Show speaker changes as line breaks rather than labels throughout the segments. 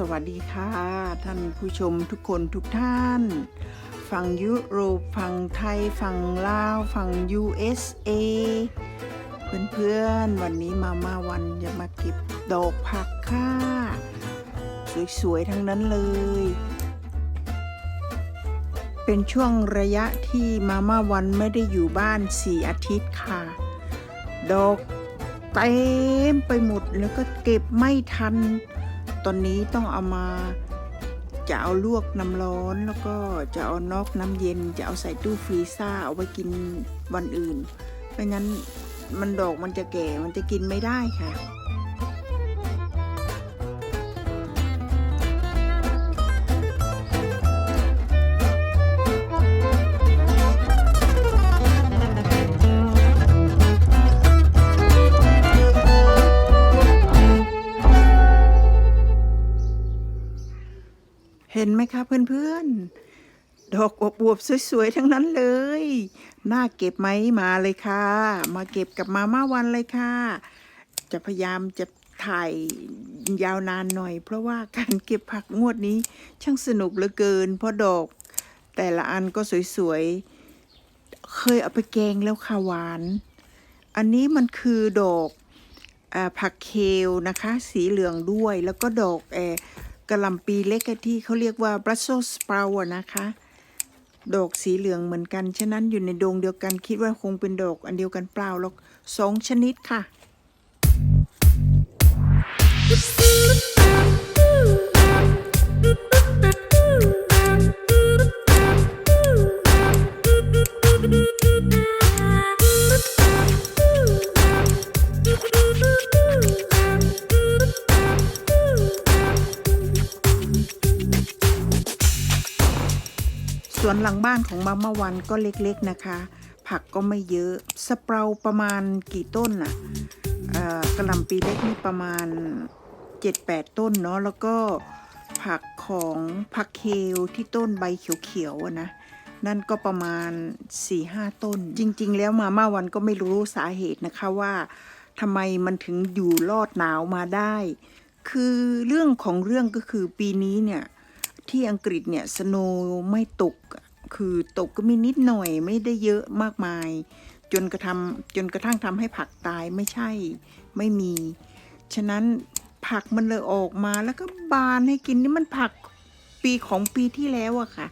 สวัสดีค่ะ ท่านผู้ชมทุกคนทุกท่านฝั่งยุโรปฝั่งไทยฝั่งลาวฝั่ง USA เพื่อนๆ วันนี้มามาวันจะมาเก็บดอกผักค่ะ สวยๆ ทั้งนั้นเลย เป็นช่วงระยะที่มาม่าวันไม่ได้อยู่บ้านสี่อาทิตย์ค่ะ ดอกเต็มไปหมดแล้วก็เก็บไม่ทัน ตอนนี้ต้องเอามาจะเอาลวกน้ำร้อนแล้วก็จะเอานอกน้ำเย็น จะเอาใส่ตู้ฟรีซ่าเอาไว้กินวันอื่น ไม่งั้นมันดอกมันจะแก่มันจะกินไม่ได้ค่ะ เห็นไหมคะเพื่อนๆ ดอกอวบๆสวยๆ ทั้งนั้นเลย น่าเก็บไหมมาเลยค่ะ มาเก็บกับมาม่าวันเลยค่ะ จะพยายามจะถ่ายยาวนานหน่อย เพราะว่าการเก็บผักงวดนี้ช่างสนุกเหลือเกิน เพราะดอก แต่ละอันก็สวยๆ เคยเอาไปแกงแล้วค่ะหวาน อันนี้มันคือดอกอผักเคลนะคะ สีเหลืองด้วยแล้วก็ดอกเออ กระหลำปีเล็กที่เขาเรียกว่า Brussels sprout นะคะ ดอกสีเหลืองเหมือนกัน ฉะนั้นอยู่ในดงเดียวกันคิดว่าคงเป็นดอกอันเดียวกันเปล่าหรอกสองชนิดค่ะ วนหลังบ้านของมาม่าวันก็เล็กๆนะคะ ผักก็ไม่เยอะสเปราประมาณกี่ต้นอะเอ่อกระลำปีเล็กนี่ประมาณ 7-8 ต้นเนาะแล้วก็ผักของผักเคลที่ต้นใบเขียวๆนะนั่นก็ประมาณ4-5ต้น จริง ๆ แล้วมาม่าวันก็ไม่รู้สาเหตุนะคะว่าทำไมมันถึงอยู่รอดหนาวมาได้ คือเรื่องของเรื่องก็คือปีนี้เนี่ย ที่อังกฤษเนี่ยสโนไม่ตก คือตกก็มีนิดหน่อยไม่ได้เยอะมากมาย จนกระทำจนกระทั่งทำให้ผักตายไม่ใช่ไม่มี ฉะนั้นผักมันเลยออกมาแล้วก็บานให้กินนี่มันผักปีของปีที่แล้วอะค่ะ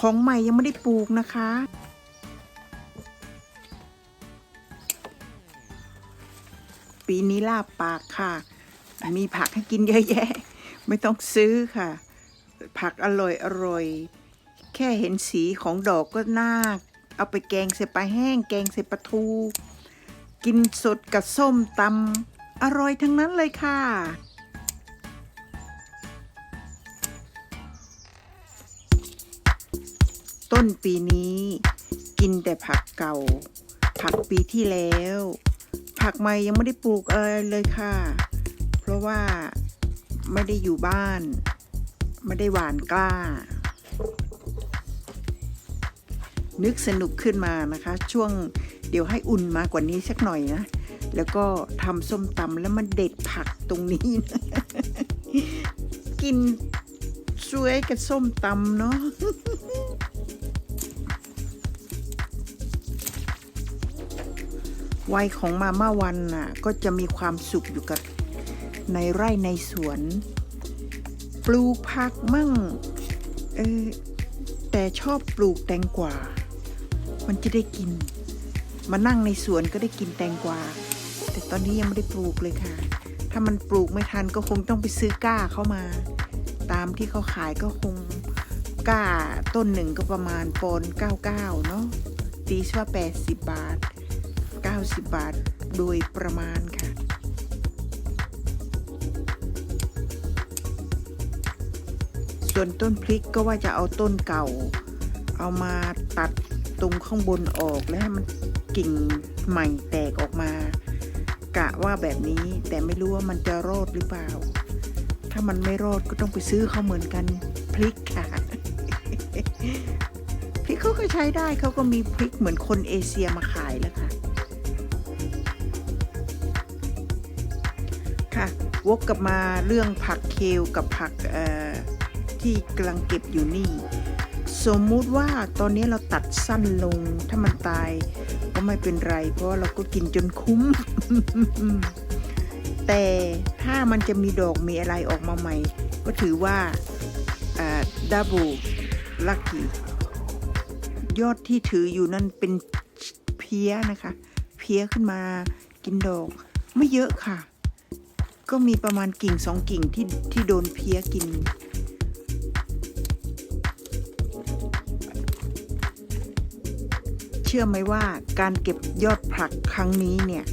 ของใหม่ยังไม่ได้ปลูกนะคะปีนี้ลาบปากค่ะ มีผักให้กินเยอะแยะ ไม่ต้องซื้อค่ะ ผักอร่อยอร่อย แค่เห็นสีของดอกก็น่าเอาไปแกงใส่ปลาแห้ง แกงใส่ปลาทู กินสดกับส้มตำอร่อยทั้งนั้นเลยค่ะ ต้นปีนี้กินแต่ผักเก่า ผักปีที่แล้ว ผักใหม่ยังไม่ได้ปลูกอะไรเลยค่ะ เพราะว่าไม่ได้อยู่บ้าน ไม่ได้หวานกล้า นึกสนุกขึ้นมานะคะ ช่วงเดี๋ยวให้อุ่นมากกว่านี้สักหน่อยนะ แล้วก็ทำส้มตำแล้วมันเด็ดผักตรงนี้นะกินสวยกับส้มตำเนาะวัยของมาม่าวันน่ะก็จะมีความสุขอยู่กับในไร่ในสวน ปลูกผักมั่ง เออ แต่ชอบปลูกแตงกวา มันจะได้กิน มานั่งในสวนก็ได้กินแตงกวา แต่ตอนนี้ยังไม่ได้ปลูกเลยค่ะ ถ้ามันปลูกไม่ทันก็คงต้องไปซื้อก้าเข้ามา ตามที่เขาขายก็คงก้าต้นหนึ่งก็ประมาณปอนเก้าเก้าเนาะ ตีซะว่าแปดสิบบาท 90 บาท โดยประมาณค่ะ นต้นพริกก็ว่าจะเอาต้นเก่า เอามาตัดตรงข้างบนออกแล้วให้มันกิ่งใหม่แตกออกมา กะว่าแบบนี้แต่ไม่รู้ว่ามันจะรอดหรือเปล่า ถ้ามันไม่รอดก็ต้องไปซื้อเขาเหมือนกันพริกค่ะพริกเขาก็ใช้ได้เขาก็มีพริกเหมือนคนเอเชียมาขายแล้วค่ะ ค่ะวกกลับมาเรื่องผักเคลกับผักเอ่อ ที่กำลังเก็บอยู่นี่ สมมุติว่าตอนนี้เราตัดสั้นลงถ้ามันตาย ก็ไม่เป็นไร เพราะว่าเราก็กินจนคุ้ม แต่ถ้ามันจะมีดอกมีอะไรออกมาใหม่ ก็ถือว่าดับเบิลลัคกี้ยอดที่ถืออยู่นั่นเป็นเพี้ยนะคะ เพี้ยขึ้นมากินดอก ไม่เยอะค่ะ ก็มีประมาณกิ่งสองกิ่งที่ที่โดนเพี้ยกิน ชื่อไหมว่าการเก็บยอดผักครั้งนี้เนี่ย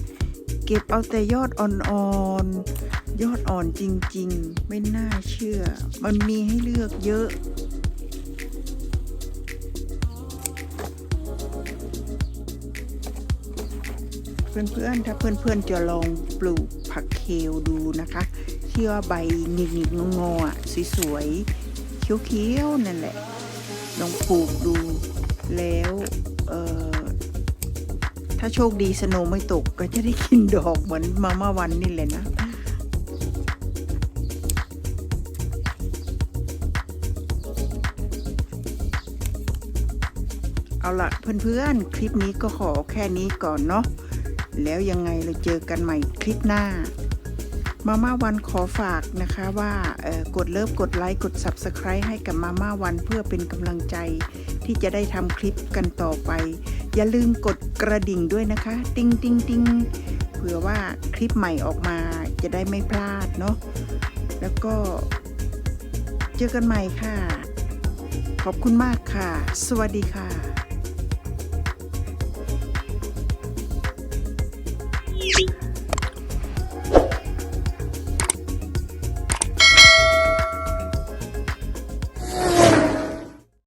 เก็บเอาแต่ยอดอ่อนๆ ยอดอ่อนจริงๆ ไม่น่าเชื่อ มันมีให้เลือกเยอะเพื่อนๆ ถ้าเพื่อนๆ จะลองปลูกผักเคลดูนะคะที่ว่าใบหงิกๆงอๆสวยๆเขียวๆ นั่นแหละ ลองปลูกดูแล้ว ถ้าโชคดีสโนไม่ตกก็จะได้กินดอกเหมือนมาม่าวันนี่แหละนะเอาละเพื่อนๆ คลิปนี้ก็ขอแค่นี้ก่อนเนาะแล้วยังไงเราเจอกันใหม่คลิปหน้า มาม่าวันขอฝากนะคะว่ากดเลิฟกดไลค์กด Subscribe ให้กับมาม่าวันเพื่อเป็นกำลังใจ ที่จะได้ทำคลิปกันต่อไป อย่าลืมกดกระดิ่งด้วยนะคะ ติ้งติ้งติ้งเผื่อว่าคลิปใหม่ออกมาจะได้ไม่พลาดเนาะแล้วก็เจอกันใหม่ค่ะ ขอบคุณมากค่ะ สวัสดีค่ะ
Thank